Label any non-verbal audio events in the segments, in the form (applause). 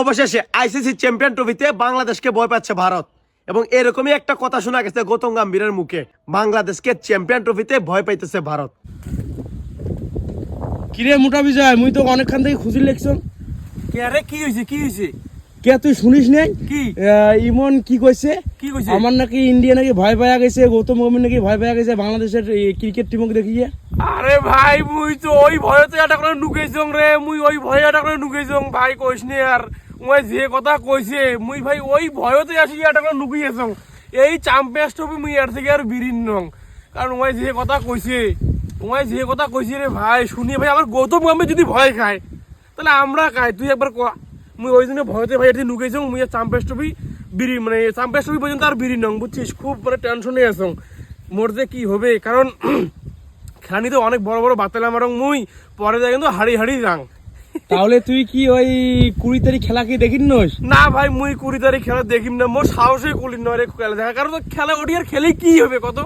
অবশেষে ICC champion ট্রফিতে বাংলাদেশকে ভয় পাচ্ছে ভারত। এবং এরকমই একটা কথা শোনা গেছে গৌতম গম্ভীরের মুখে। বাংলাদেশকে চ্যাম্পিয়ন ট্রফিতে ভয় পাইতেছে ভারত। কিরে মোটা বিজয় মুই তো অনেকক্ষণ থেকে খুঁজি লেখছম। কে আরে কি হয়েছে কি হয়েছে কে তুই শুনিস নাই? কি? ইমন কি কইছে? কি কইছে? আমার নাকি ইন্ডিয়া নাকি ভয় পাওয়া গেছে গৌতম গম্ভীর নাকি ভয় পাওয়া গেছে বাংলাদেশের ক্রিকেট টিমক দেখিয়ে আরে ভাই মুই তো ওই ভয়তে এটা করে নুকেছং রে মুই ওই ভয়ে এটা করে নুকেছং ভাই কইস নে আর মুই যে কথা কইছে মুই ভাই ওই ভয়তে আসি এটা করে নুকিয়েছং এই চ্যাম্পিয়ন্স ট্রফি মুই এর থেকে আর বিরিন নং। কারণ ওই যে কথা কইছে ওই যে কথা কইছে রে ভাই, শুনি ভাই আমার গৌতম গম্ভীর যদি ভয় খায়, তাহলে আমরা খাই তুই একবার ক মুই ওই জন্য ভয়তে ভাই এটি নুকেছং মুই চ্যাম্পিয়ন্স ট্রফি বিরি মানে চ্যাম্পিয়ন্স ট্রফি পর্যন্ত আর বিরি নং। বুঝছিস খুব মানে টেনশনে আছং। মোর যে কি হবে? কারণ (clears throat) খেলানি অনেক বড় বড় বাতেলাম এবং মুই পরে যায় কিন্তু হাড়ি হাড়ি যাং। তাহলে তুই কি ওই কুড়ি তারিখ খেলা কি দেখিন নস? না ভাই, মুই কুড়ি তারিখ খেলা দেখিম না। মোর সাহসই কুলি নয় রে খেলা দেখা, কারণ খেলা ওটি আর খেলে কি হবে কত?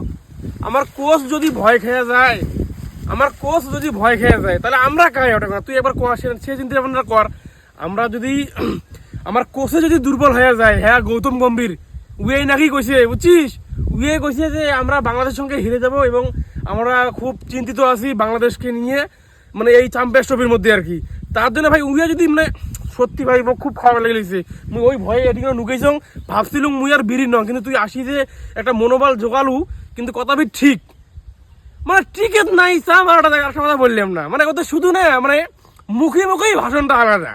আমার কোচ যদি ভয় খেয়ে যায়, আমার কোচ যদি ভয় খেয়ে যায়, তাহলে আমরা কাই ওটা তুই একবার কর সে চিন্তা ভাবনা কর। আমরা যদি, আমার কোচে যদি দুর্বল হয়ে যায় হ্যাঁ গৌতম গম্ভীর উয়ে নাকি কইছে, বুঝছিস? উয়ে কইছে যে, আমরা বাংলাদেশের সঙ্গে হেরে যাব এবং আমরা খুব চিন্তিত আছি বাংলাদেশকে নিয়ে মানে এই চ্যাম্পিয়ন্স ট্রফির মধ্যে আর কি। তার জন্য ভাই উইয়া যদি মানে সত্যি ভাই মোক খুব খারাপ লেগে মুই ওই ভয়ে এদিকে নুকেছং ভাবছিলুম মুই আর বিড়ি ন কিন্তু তুই আসি যে একটা মনোবল জোগালু, কিন্তু কথা ঠিক। মানে টিকিট নাই, চা মারাটা একটা কথা বললাম না। মানে কথা শুধু না মানে মুখে মুখেই ভাষণটা আলাদা।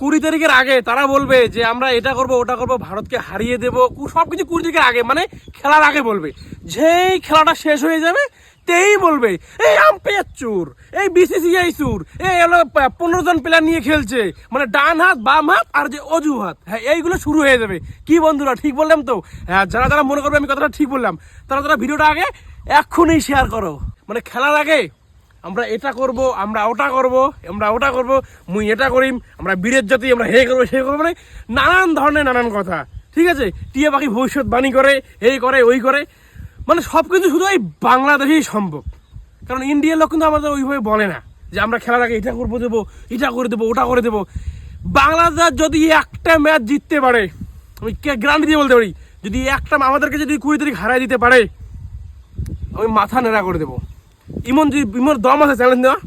কুড়ি তারিখের আগে তারা বলবে যে, আমরা এটা করব, ওটা করব, ভারতকে হারিয়ে দেবো। সব কিছু কুড়ি তারিখের আগে মানে খেলার আগে বলবে। যেই খেলাটা শেষ হয়ে যাবে তেই বলবে, এই আম্পায়ার চুর, এই বিসিসিআই চুর, এই হলো পনেরো জন প্লেয়ার নিয়ে খেলছে মানে ডান হাত, বাম হাত আর যে অজু হাত হ্যাঁ এইগুলো শুরু হয়ে যাবে। কি বন্ধুরা, ঠিক বললাম তো? হ্যাঁ যারা যারা মনে করবে আমি কথাটা ঠিক বললাম, তারা তারা ভিডিওটা আগে এক্ষুনি শেয়ার করো। মানে খেলার আগে আমরা এটা করব, আমরা ওটা করব, আমরা ওটা করব, মুই এটা করিম, আমরা বীরের জাতি, আমরা হে করব, সে করব মানে নানান ধরনের নানান কথা। ঠিক আছে? টিয়া পাখি ভবিষ্যৎবাণী করে, এই করে, ওই করে। মানে সব কিছু শুধু এই বাংলাদেশেই সম্ভব। কারণ ইন্ডিয়ার লোক কিন্তু আমাদের ওইভাবে বলে না যে আমরা খেলার আগে এটা করব, দেবো, এটা করে দেবো, ওটা করে দেবো। বাংলাদেশ যদি একটা ম্যাচ জিততে পারে, আমি গ্যারান্টি দিয়ে বলতে পারি, যদি একটা আমাদেরকে যদি কুড়ি তারিখ হারাই দিতে পারে, আমি মাথা নেড়া করে দেবো। ইমন যদি ইমন দম আছে চ্যালেঞ্জ দেওয়া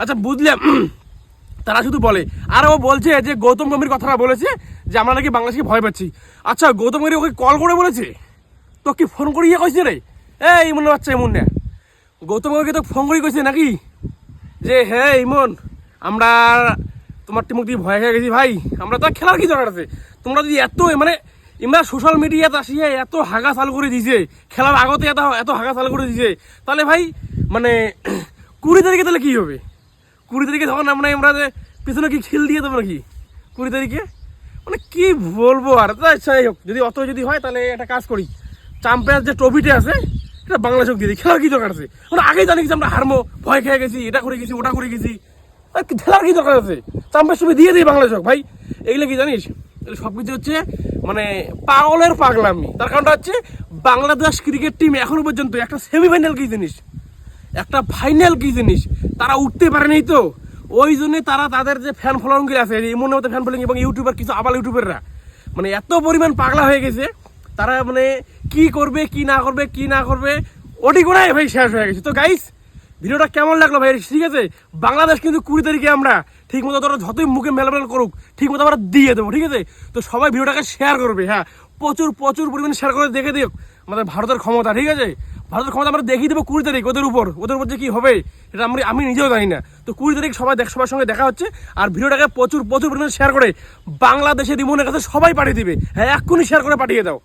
আচ্ছা বুঝলাম। তারা শুধু বলে। আর ও বলছে যে গৌতম গম্ভীর কথাটা বলেছে যে আমরা নাকি বাংলাদেশকে ভয় পাচ্ছি। আচ্ছা গৌতম গম্ভীর ওকে কল করে বলেছে? তো কি ফোন করিয়ে কইছে রে? এই, ইমন বাচ্চা ইমন না। গৌতম গম্ভীরকে তোকে ফোন করে কইছে নাকি? যে হ্যাঁ ইমন, আমরা তোমার টিমুক দিয়ে ভয় খেয়ে গেছি ভাই। আমরা তো খেলার কি দরকার আছে? তোমরা যদি এত মানে ইমরা সোশ্যাল মিডিয়াতে আসিয়ে এত হাগা চালু করে দিছে খেলার আগতে এত এত হাগা চালু করে দিছে, তাহলে ভাই মানে (clears throat) কুড়ি তারিখে তাহলে কী হবে? কুড়ি তারিখে তখন আমরা আমরা যে পিছনে কি খিল দিয়ে দেবো নাকি? কুড়ি তারিখে মানে কি বলব আর তা যাই হোক, যদি অত যদি হয়, তাহলে একটা কাজ করি। চ্যাম্পিয়ন্স যে ট্রফিটা আছে, এটা বাংলাদেশক দিয়ে দিই খেলার কি দরকার আছে? আমরা আগেই জানি যে আমরা হারমো ভয় খেয়ে গেছি, এটা করে গেছি, ওটা করে গেছি। আর, খেলার কি দরকার আছে? চ্যাম্পিয়ন্স ট্রফি দিয়ে দিই বাংলাদেশক ভাই। এগুলো কি জানিস? সব কিছু হচ্ছে মানে পাগলের পাগলামি। তার কারণটা হচ্ছে, বাংলাদেশ ক্রিকেট টিম এখনও পর্যন্ত একটা সেমিফাইনাল কি জিনিস? একটা ফাইনাল কি জিনিস? তারা উঠতে পারেনি তো। ওই জন্যে তারা তাদের যে ফ্যান ফলোয়িং আছে এমন মতো ফ্যান ফলোয়িং এবং ইউটিউবার কিছু আবার ইউটিউবাররা মানে এত পরিমাণ পাগলা হয়ে গেছে, তারা মানে কি করবে, কি না করবে, কি না করবে ওটি করাই ভাই শেষ হয়ে গেছে। তো গাইস ভিডিওটা কেমন লাগল ভাই? ঠিক আছে? বাংলাদেশ কিন্তু কুড়ি তারিখে আমরা ঠিক মতো তোরা যতই মুখে মেলামেল করুক ঠিক মতো আমরা দিয়ে দেবো, ঠিক আছে? তো সবাই ভিডিওটাকে শেয়ার করবে হ্যাঁ? প্রচুর প্রচুর পরিমাণে শেয়ার করে দেখে দিও আমাদের ভারতের ক্ষমতা, ঠিক আছে? ভারতের ক্ষমতা আমরা দেখিয়ে দেবো কুড়ি তারিখ ওদের উপর ওদের উপর যে কি হবে এটা আমি আমি নিজেও জানি না। তো কুড়ি তারিখ সবাই দেখ সবার সঙ্গে দেখা হচ্ছে, আর ভিডিওটাকে প্রচুর প্রচুর পরিমাণে শেয়ার করে বাংলাদেশের ইমনের কাছে সবাই পাঠিয়ে দিবে। হ্যাঁ এক্ষুনি শেয়ার করে পাঠিয়ে দাও।